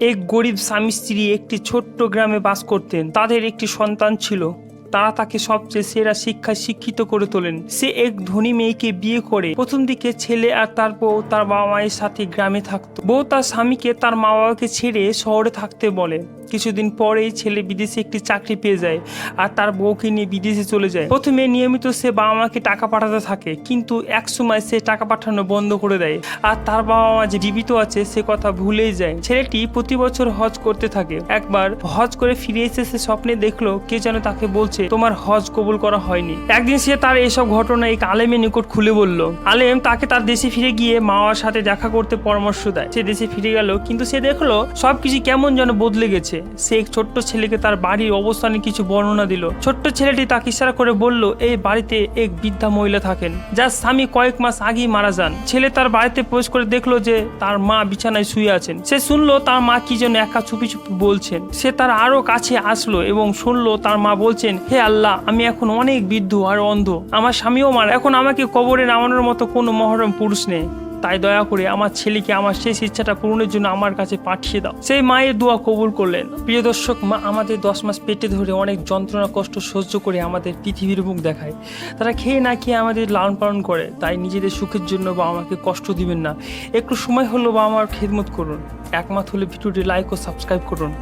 এক গরিব স্বামী স্ত্রী একটি ছোট্ট গ্রামে বাস করতেন। তাদের একটি সন্তান ছিল। তারা তাকে সবচেয়ে সেরা শিক্ষায় শিক্ষিত করে তোলেন। সে এক ধনী মেয়েকে বিয়ে করে প্রথম দিকে ছেলে আর তার বউ তার বাবা মায়ের সাথে গ্রামে থাকত। বউ তার স্বামীকে তার মা বাবাকে ছেড়ে শহরে থাকতে বলে। কিছুদিন পরেই ছেলে বিদেশে একটি চাকরি পেয়ে যায় আর তার বউকে নিয়ে বিদেশে চলে যায়। প্রথমে নিয়মিত সে বাবা মাকে টাকা পাঠাতে থাকে, কিন্তু এক সময় সে টাকা পাঠানো বন্ধ করে দেয় আর তার বাবা মা যে জীবিত আছে, সে কথা ভুলেই যায়। ছেলেটি প্রতি বছর হজ করতে থাকে। একবার হজ করে ফিরে এসে সে স্বপ্নে দেখল, কে যেন তাকে বলছে, তোমার হজ কবুল করা হয়নি। একদিন সে তার এসব ঘটনা এক আলেমের নিকট খুলে বলল। আলেম তাকে তার দেশে ফিরে গিয়ে মা সাথে দেখা করতে পরামর্শ দেয়। সে দেশে ফিরে গেল, কিন্তু সে দেখল সবকিছু কেমন যেন বদলে গেছে। সে এক ছোট্ট ছেলেকে তার বাড়ির অবস্থানে কিছু বর্ণনা দিল। ছোট্ট ছেলেটি তাকে ইশারা করে বলল, এই বাড়িতে এক বৃদ্ধা মহিলা থাকেন, যার স্বামী কয়েক মাস আগেই মারা যান। ছেলে তার বাড়িতে প্রবেশ করে দেখল যে তার মা বিছানায় শুয়ে আছেন। সে শুনলো তার মা কি যেন একা চুপি চুপি বলছেন। সে তার আরও কাছে আসলো এবং শুনলো তার মা বলছেন, হে আল্লাহ, আমি এখন অনেক বৃদ্ধ আর অন্ধ। আমার স্বামীও মারা। এখন আমাকে কবরে নামানোর মতো কোনো মহরম পুরুষ নেই। তাই দয়া করে আমার ছেলেকে আমার শেষ ইচ্ছাটা পূরণের জন্য আমার কাছে পাঠিয়ে দাও। সেই মায়ের দোয়া কবুল করলেন। প্রিয় দর্শক, মা আমাদের দশ মাস পেটে ধরে অনেক যন্ত্রণা, কষ্ট সহ্য করে আমাদের পৃথিবীর মুখ দেখায়। তারা খেয়ে না খেয়ে আমাদের লালন পালন করে। তাই নিজেদের সুখের জন্য বা আমাকে কষ্ট দিবেন না। একটু সময় হলো বা আমার খেদমত করুন। একমাত্র হলে ভিডিওটি লাইক ও সাবস্ক্রাইব করুন।